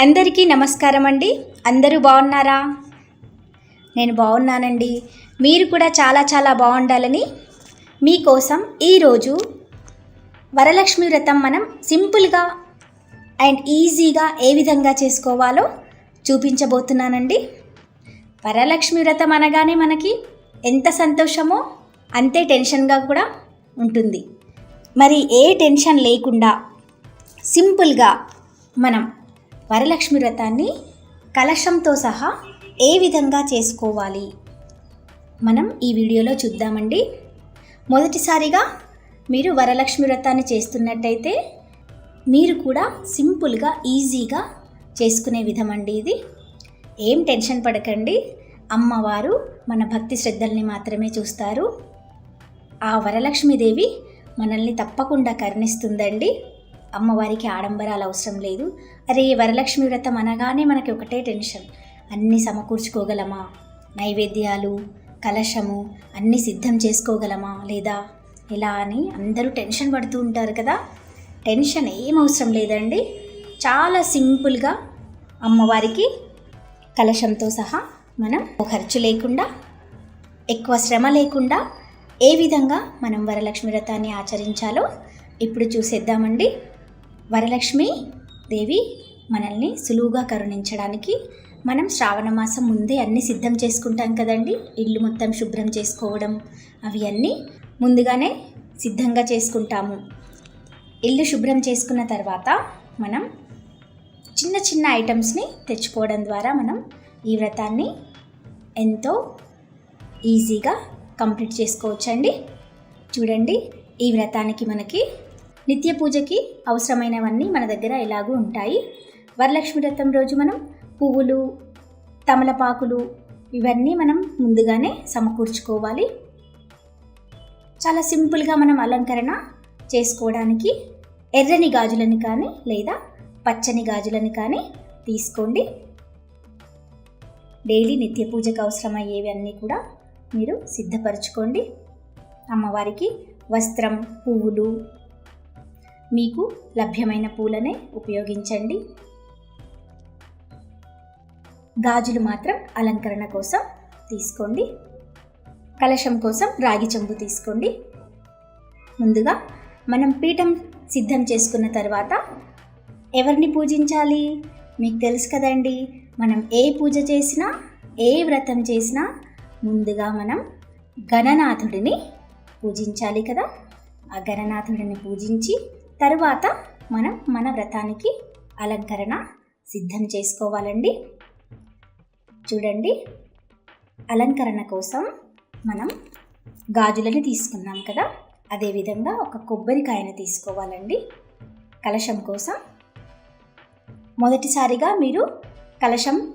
అందరికీ నమస్కారం అండి. అందరూ బాగున్నారా? నేను బాగున్నానండి. మీరు కూడా చాలా చాలా బాగుండాలని మీకోసం ఈరోజు వరలక్ష్మి వ్రతం మనం సింపుల్గా అండ్ ఈజీగా ఏ విధంగా చేసుకోవాలో చూపించబోతున్నానండి. వరలక్ష్మి వ్రతం అనగానే మనకి ఎంత సంతోషమో అంతే టెన్షన్గా కూడా ఉంటుంది. మరి ఏ టెన్షన్ లేకుండా సింపుల్గా మనం వరలక్ష్మి వ్రతాన్ని కలశంతో సహా ఏ విధంగా చేసుకోవాలి? మనం ఈ వీడియోలో చూద్దామండి. మొదటిసారిగా మీరు వరలక్ష్మి వ్రతాన్ని చేస్తున్నట్టయితే మీరు కూడా సింపుల్గా ఈజీగా చేసుకునే విధం అండి ఇది. ఏం టెన్షన్ పడకండి. అమ్మవారు మన భక్తి శ్రద్ధల్ని మాత్రమే చూస్తారు. ఆ వరలక్ష్మీదేవి మనల్ని తప్పకుండా కరుణిస్తుందండి. అమ్మవారికి ఆడంబరాలు అవసరం లేదు. అరే వరలక్ష్మి వ్రతం అనగానే మనకి ఒకటే టెన్షన్. అన్నీ సమకూర్చుకోగలమా? నైవేద్యాలు కలశము అన్నీ సిద్ధం చేసుకోగలమా లేదా? ఎలా అని అందరూ టెన్షన్ పడుతూ ఉంటారు కదా? టెన్షన్ ఏం అవసరం లేదండి. చాలా సింపుల్గా అమ్మవారికి కలశంతో సహా మనం ఖర్చు లేకుండా ఎక్కువ శ్రమ లేకుండా ఏ విధంగా మనం వరలక్ష్మి వ్రతాన్ని ఆచరించాలో ఇప్పుడు చూసేద్దామండి. వరలక్ష్మి దేవి మనల్ని సులువుగా కరుణించడానికి మనం శ్రావణ మాసం ముందే అన్నీ సిద్ధం చేసుకుంటాం కదండి. ఇల్లు మొత్తం శుభ్రం చేసుకోవడం అవి అన్నీ ముందుగానే సిద్ధంగా చేసుకుంటాము. ఇల్లు శుభ్రం చేసుకున్న తర్వాత మనం చిన్న చిన్న ఐటమ్స్ని తెచ్చుకోవడం ద్వారా మనం ఈ వ్రతాన్ని ఎంతో ఈజీగా కంప్లీట్ చేసుకోవచ్చండి. చూడండి ఈ వ్రతానికి మనకి నిత్య పూజకి అవసరమైనవన్నీ మన దగ్గర ఎలాగూ ఉంటాయి. వరలక్ష్మి వ్రతం రోజు మనం పువ్వులు తమలపాకులు ఇవన్నీ మనం ముందుగానే సమకూర్చుకోవాలి. చాలా సింపుల్గా మనం అలంకరణ చేసుకోవడానికి ఎర్రని గాజులని కానీ లేదా పచ్చని గాజులని కానీ తీసుకోండి. డైలీ నిత్య పూజకు అవసరమయ్యేవి అన్నీ కూడా మీరు సిద్ధపరచుకోండి. అమ్మవారికి వస్త్రం పువ్వులు మీకు లభ్యమైన పూలనే ఉపయోగించండి. గాజులు మాత్రం అలంకరణ కోసం తీసుకోండి. కలశం కోసం రాగి చెంబు తీసుకోండి. ముందుగా మనం పీఠం సిద్ధం చేసుకున్న తర్వాత ఎవరిని పూజించాలి? మీకు తెలుసు కదండి మనం ఏ పూజ చేసినా ఏ వ్రతం చేసినా ముందుగా మనం గణనాథుడిని పూజించాలి కదా. ఆ గణనాథుడిని పూజించి తరువాత మనం మన వ్రతానికి అలంకరణ సిద్ధం చేసుకోవాలండి. చూడండి అలంకరణ కోసం మనం గాజులని తీసుకున్నాం కదా. అదేవిధంగా ఒక కొబ్బరికాయను తీసుకోవాలండి. కలశం కోసం మొదటిసారిగా మీరు కలశం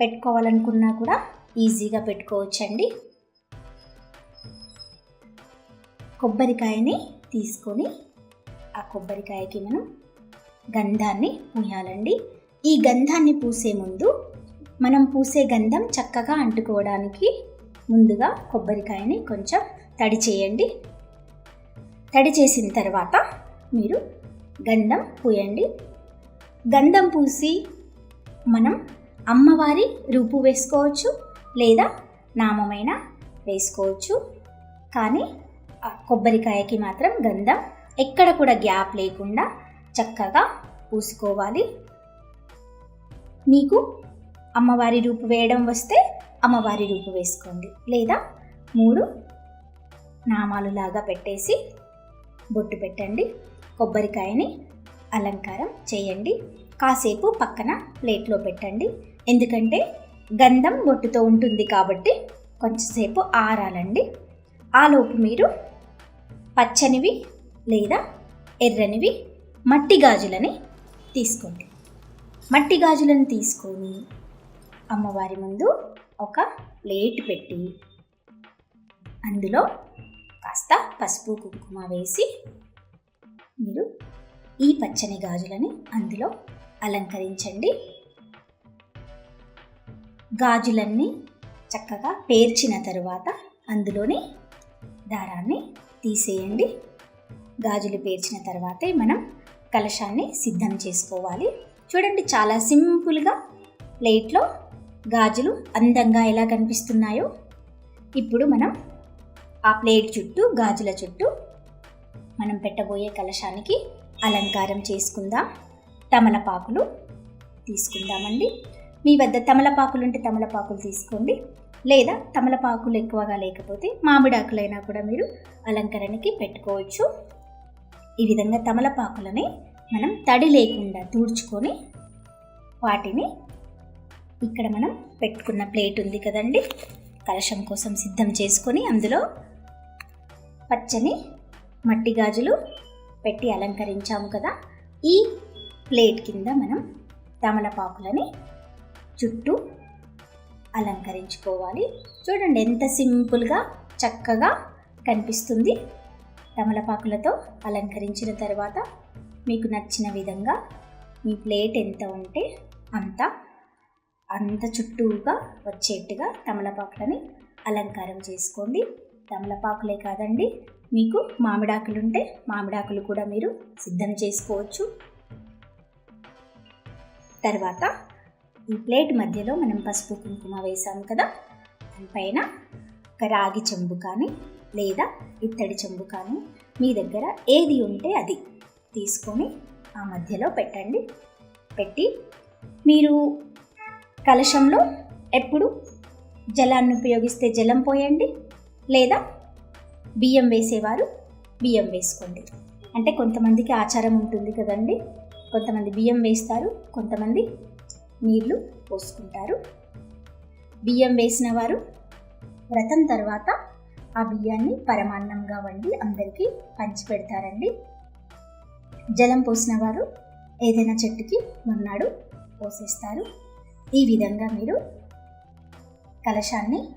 పెట్టుకోవాలనుకున్నా కూడా ఈజీగా పెట్టుకోవచ్చండి. కొబ్బరికాయని తీసుకొని ఆ కొబ్బరికాయకి మనం గంధాన్ని పూయాలండి ఈ గంధాన్ని పూసే ముందు మనం పూసే గంధం చక్కగా అంటుకోవడానికి ముందుగా కొబ్బరికాయని కొంచెం తడి చేయండి. తడి చేసిన తర్వాత మీరు గంధం పూయండి. గంధం పూసి మనం అమ్మవారి రూపు వేసుకోవచ్చు. లేదా నామమైన వేసుకోవచ్చు. కానీ కొబ్బరికాయకి మాత్రం గంధం ఎక్కడ కూడా గ్యాప్ లేకుండా చక్కగా పూసుకోవాలి. మీకు అమ్మవారి రూపు వేయడం వస్తే అమ్మవారి రూపు వేసుకోండి. లేదా మూడు నామాలు లాగా పెట్టేసి బొట్టు పెట్టండి. కొబ్బరికాయని అలంకారం చేయండి. కాసేపు పక్కన ప్లేట్లో పెట్టండి. ఎందుకంటే గంధం బొట్టుతో ఉంటుంది కాబట్టి కొంచెంసేపు ఆరాలండి. ఆలోపు మీరు పచ్చనివి లేదా ఎర్రనివి మట్టి గాజులని తీసుకోండి. మట్టి గాజులను తీసుకొని అమ్మవారి ముందు ఒక ప్లేట్ పెట్టి అందులో కాస్త పసుపు కుంకుమ వేసి మీరు ఈ పచ్చని గాజులని అందులో అలంకరించండి. గాజులన్నీ చక్కగా పేర్చిన తరువాత అందులోని దారాన్ని తీసేయండి. గాజులు పేర్చిన తర్వాతే మనం కలశాన్ని సిద్ధం చేసుకోవాలి. చూడండి చాలా సింపుల్గా ప్లేట్లో గాజులు అందంగా ఎలా కనిపిస్తున్నాయో. ఇప్పుడు మనం ఆ ప్లేట్ చుట్టూ గాజుల చుట్టూ మనం పెట్టబోయే కలశానికి అలంకారం చేసుకుందాం. తమలపాకులు తీసుకుందామండి. మీ వద్ద తమలపాకులు ఉంటే తమలపాకులు తీసుకోండి. లేదా తమలపాకులు ఎక్కువగా లేకపోతే మామిడాకులైనా కూడా మీరు అలంకరణకి పెట్టుకోవచ్చు. ఈ విధంగా తమలపాకులని మనం తడి లేకుండా తూడ్చుకొని వాటిని ఇక్కడ మనం పెట్టుకున్న ప్లేట్ ఉంది కదండి. కలశం కోసం సిద్ధం చేసుకొని అందులో పచ్చని మట్టి గాజులు పెట్టి అలంకరించాము కదా. ఈ ప్లేట్ కింద మనం తమలపాకులని చుట్టూ అలంకరించుకోవాలి. చూడండి ఎంత సింపుల్గా చక్కగా కనిపిస్తుంది. తమలపాకులతో అలంకరించిన తర్వాత మీకు నచ్చిన విధంగా మీ ప్లేట్ ఎంత ఉంటే అంత అంత చుట్టూగా వచ్చేట్టుగా తమలపాకులని అలంకారం చేసుకోండి. తమలపాకులే కాదండి మీకు మామిడాకులు ఉంటే మామిడాకులు కూడా మీరు సిద్ధం చేసుకోవచ్చు. తర్వాత ఈ ప్లేట్ మధ్యలో మనం పసుపు కుంకుమ వేసాము కదా? దానిపైన ఒక రాగి చెంబు కానీ లేదా ఇత్తడి చెంబు కానీ మీ దగ్గర ఏది ఉంటే అది తీసుకొని ఆ మధ్యలో పెట్టండి. పెట్టి మీరు కలశంలో ఎప్పుడు జలాన్ని ఉపయోగిస్తే జలం పోయండి లేదా బియ్యం వేసేవారు బియ్యం వేసుకోండి. అంటే కొంతమందికి ఆచారం ఉంటుంది కదండి. కొంతమంది బియ్యం వేస్తారు కొంతమంది నీళ్ళు పోసుకుంటారు. బియ్యం వేసిన వారు వ్రతం తర్వాత ఆ బియ్యాన్ని పరమాన్నంగా వండి అందరికీ పంచిపెడతారండి. జలం పోసిన వారు ఏదైనా చెట్టుకి మొన్నాడు పోసేస్తారు. ఈ విధంగా మీరు కలశాన్ని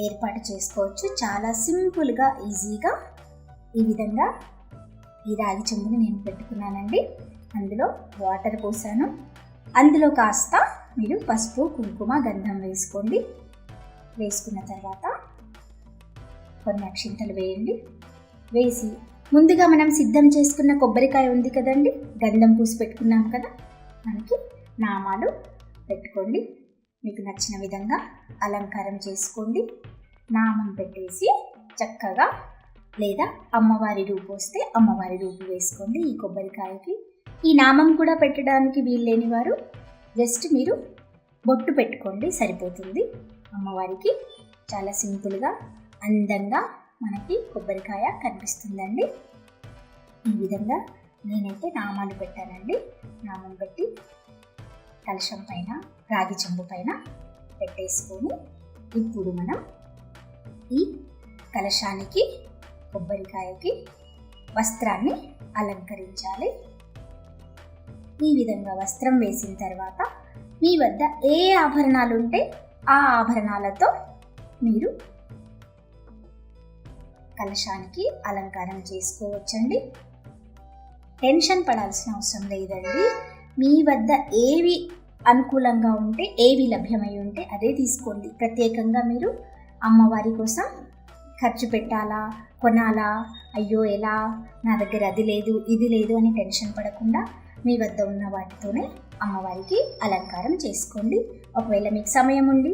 ఏర్పాటు చేసుకోవచ్చు. చాలా సింపుల్గా ఈజీగా ఈ విధంగా ఈ రాగి చెంబుని నేను పెట్టుకున్నానండి. అందులో వాటర్ పోసాను. అందులో కాస్త మీరు పసుపు కుంకుమ గంధం వేసుకోండి. వేసుకున్న తర్వాత కొన్ని అక్షింతలు వేయండి. వేసి ముందుగా మనం సిద్ధం చేసుకున్న కొబ్బరికాయ ఉంది కదండి గంధం పూసి పెట్టుకున్నాం కదా మనకి నామాలు పెట్టుకోండి. మీకు నచ్చిన విధంగా అలంకారం చేసుకోండి. నామం పెట్టేసి చక్కగా లేదా అమ్మవారి రూపు వస్తే అమ్మవారి రూపు వేసుకోండి ఈ కొబ్బరికాయకి. ఈ నామం కూడా పెట్టడానికి వీల్లేని వారు జస్ట్ మీరు బొట్టు పెట్టుకోండి సరిపోతుంది. అమ్మవారికి చాలా సింపుల్గా అందంగా మనకి కొబ్బరికాయ కనిపిస్తుందండి. ఈ విధంగా నేనైతే నామాలు పెట్టానండి. నామం పెట్టి కలశం పైన రాగి చెంబు పైన పెట్టేసుకొని ఇప్పుడు మనం ఈ కలశానికి కొబ్బరికాయకి వస్త్రాన్ని అలంకరించాలి. ఈ విధంగా వస్త్రం వేసిన తర్వాత మీ వద్ద ఏ ఆభరణాలు ఉంటే ఆ ఆభరణాలతో మీరు కలశానికి అలంకారం చేసుకోవచ్చండి. టెన్షన్ పడాల్సిన అవసరం లేదండి. మీ వద్ద ఏవి అనుకూలంగా ఉంటే ఏవి లభ్యమై ఉంటే అదే తీసుకోండి. ప్రత్యేకంగా మీరు అమ్మవారి కోసం ఖర్చు పెట్టాలా కొనాలా అయ్యో ఎలా నా దగ్గర అది లేదు ఇది లేదు అని టెన్షన్ పడకుండా మీ వద్ద ఉన్న వాటితోనే అమ్మవారికి అలంకారం చేసుకోండి. ఒకవేళ మీకు సమయం ఉండి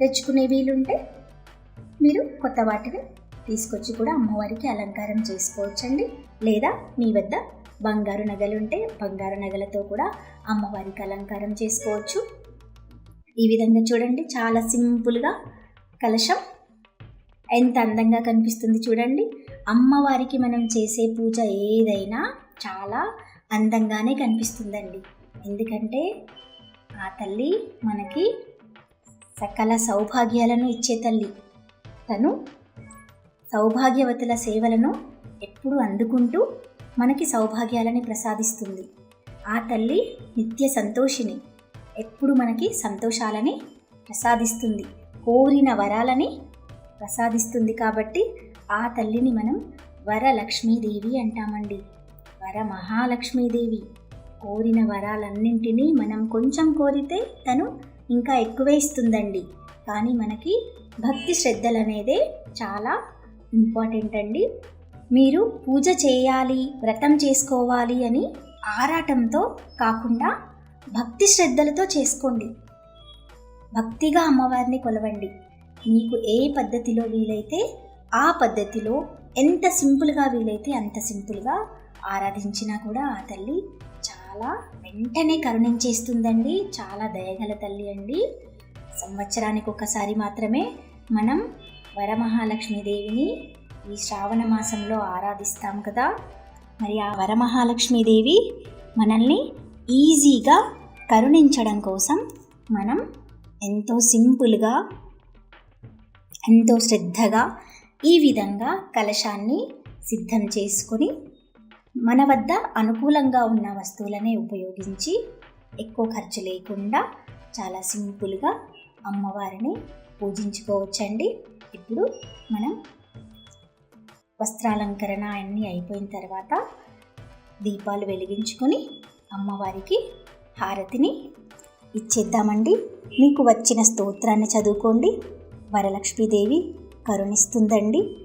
తెచ్చుకునే వీలుంటే మీరు కొత్త వాటిని తీసుకొచ్చి కూడా అమ్మవారికి అలంకారం చేసుకోవచ్చండి. లేదా మీ వద్ద బంగారు నగలు ఉంటే బంగారు నగలతో కూడా అమ్మవారికి అలంకారం చేసుకోవచ్చు. ఈ విధంగా చూడండి చాలా సింపుల్గా కలశం ఎంత అందంగా కనిపిస్తుంది చూడండి. అమ్మవారికి మనం చేసే పూజ ఏదైనా చాలా అందంగానే కనిపిస్తుందండి. ఎందుకంటే ఆ తల్లి మనకి సకల సౌభాగ్యాలను ఇచ్చే తల్లి. తను సౌభాగ్యవతుల సేవలను ఎప్పుడు అందుకుంటూ మనకి సౌభాగ్యాలని ప్రసాదిస్తుంది. ఆ తల్లి నిత్య సంతోషిని ఎప్పుడు మనకి సంతోషాలని ప్రసాదిస్తుంది. కోరిన వరాలని ప్రసాదిస్తుంది కాబట్టి ఆ తల్లిని మనం వరలక్ష్మీదేవి అంటామండి. వరమహాలక్ష్మీదేవి. కోరిన వరాలన్నింటినీ మనం కొంచెం కోరితే తను ఇంకా ఎక్కువే ఇస్తుందండి. కానీ మనకి భక్తి శ్రద్ధలు అనేదే చాలా ఇంపార్టెంట్ అండి మీరు పూజ చేయాలి వ్రతం చేసుకోవాలి అని ఆరాటంతో కాకుండా భక్తి శ్రద్ధలతో చేసుకోండి. భక్తిగా అమ్మవారిని కొలవండి. మీకు ఏ పద్ధతిలో వీలైతే ఆ పద్ధతిలో ఎంత సింపుల్గా వీలైతే అంత సింపుల్గా ఆరాధించినా కూడా ఆ తల్లి చాలా వెంటనే కరుణించేస్తుందండి. చాలా దయగల తల్లి అండి. సంవత్సరానికి ఒకసారి మాత్రమే మనం వరమహాలక్ష్మీదేవిని ఈ శ్రావణ మాసంలో ఆరాధిస్తాం కదా. మరి ఆ వరమహాలక్ష్మీదేవి మనల్ని ఈజీగా కరుణించడం కోసం మనం ఎంతో సింపుల్గా ఎంతో శ్రద్ధగా ఈ విధంగా కలశాన్ని సిద్ధం చేసుకొని మన వద్ద అనుకూలంగా ఉన్న వస్తువులనే ఉపయోగించి ఎక్కువ ఖర్చు లేకుండా చాలా సింపుల్గా అమ్మవారిని పూజించుకోవచ్చండి. ఇప్పుడు మనం వస్త్రాలంకరణ అన్నీ అయిపోయిన తర్వాత దీపాలు వెలిగించుకొని అమ్మవారికి హారతిని ఇచ్చేద్దామండి. మీకు వచ్చిన స్తోత్రాన్ని చదువుకోండి. వరలక్ష్మీదేవి కరుణిస్తుందండి.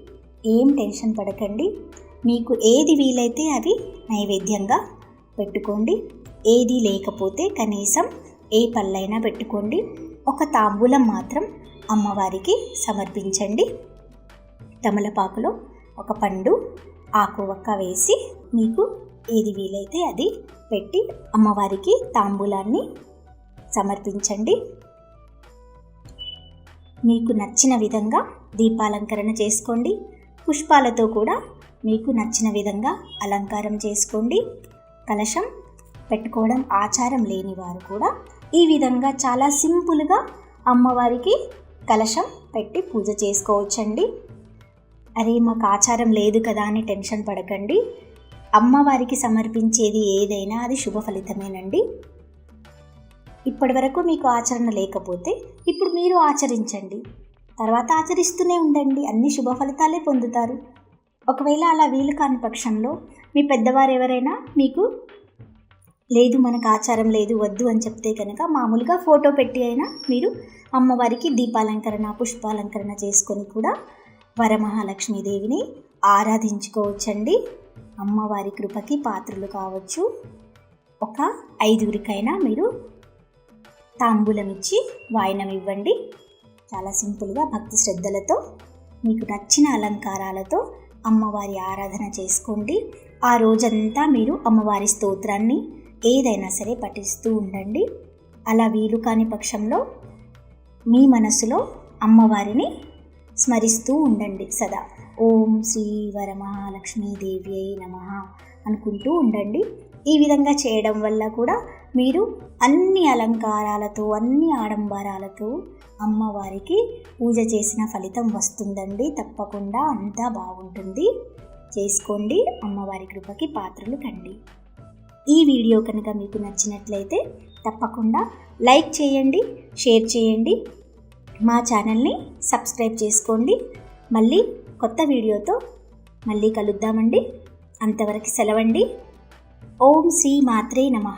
ఏం టెన్షన్ పడకండి. మీకు ఏది వీలైతే అవి నైవేద్యంగా పెట్టుకోండి. ఏది లేకపోతే కనీసం ఏ పళ్ళైనా పెట్టుకోండి. ఒక తాంబూలం మాత్రం అమ్మవారికి సమర్పించండి. తమలపాకులో ఒక పండు ఆకు ఒక్క వేసి మీకు ఏది వీలైతే అది పెట్టి అమ్మవారికి తాంబూలాన్ని సమర్పించండి. మీకు నచ్చిన విధంగా దీపాలంకరణ చేసుకోండి. పుష్పాలతో కూడా మీకు నచ్చిన విధంగా అలంకారం చేసుకోండి. కలశం పెట్టుకోవడం ఆచారం లేని వారు కూడా ఈ విధంగా చాలా సింపుల్గా అమ్మవారికి కలశం పెట్టి పూజ చేసుకోవచ్చండి. అరే మాకు ఆచారం లేదు కదా అని టెన్షన్ పడకండి. అమ్మవారికి సమర్పించేది ఏదైనా అది శుభ ఫలితమేనండి. ఇప్పటి వరకు మీకు ఆచరణ లేకపోతే ఇప్పుడు మీరు ఆచరించండి. తర్వాత ఆచరిస్తూనే ఉండండి. అన్ని శుభ ఫలితాలే పొందుతారు. ఒకవేళ అలా వీలు కాని పక్షంలో మీ పెద్దవారు ఎవరైనా మీకు లేదు మనకు ఆచారం లేదు వద్దు అని చెప్తే కనుక మామూలుగా ఫోటో పెట్టి అయినా మీరు అమ్మవారికి దీపాలంకరణ పుష్పాలంకరణ చేసుకొని కూడా వరమహాలక్ష్మీదేవిని ఆరాధించుకోవచ్చండి. అమ్మవారి కృపకి పాత్రలు కావచ్చు. ఒక ఐదుగురికైనా మీరు తాంబూలం ఇచ్చి వాయినం ఇవ్వండి చాలా సింపుల్గా భక్తి శ్రద్ధలతో మీకు నచ్చిన అలంకారాలతో అమ్మవారి ఆరాధన చేసుకోండి. ఆ రోజంతా మీరు అమ్మవారి స్తోత్రాన్ని ఏదైనా సరే పఠిస్తూ ఉండండి. అలా వీలు కాని పక్షంలో మీ మనసులో అమ్మవారిని స్మరిస్తూ ఉండండి సదా. ఓం శ్రీ వరమహాలక్ష్మీదేవి అయి నమ అనుకుంటూ ఉండండి. ఈ విధంగా చేయడం వల్ల కూడా మీరు అన్ని అలంకారాలతో అన్ని ఆడంబరాలతో అమ్మవారికి పూజ చేసిన ఫలితం వస్తుందండి. తప్పకుండా అంతా బాగుంటుంది. చేసుకోండి అమ్మవారి కృపకి పాత్రలు కండి. ఈ వీడియో కనుక మీకు నచ్చినట్లయితే తప్పకుండా లైక్ చేయండి షేర్ చేయండి మా ఛానల్ని సబ్స్క్రైబ్ చేసుకోండి. మళ్ళీ కొత్త వీడియోతో మళ్ళీ కలుద్దామండి. అంతవరకు సెలవండి. ఓం శ్రీ మాత్రే నమ.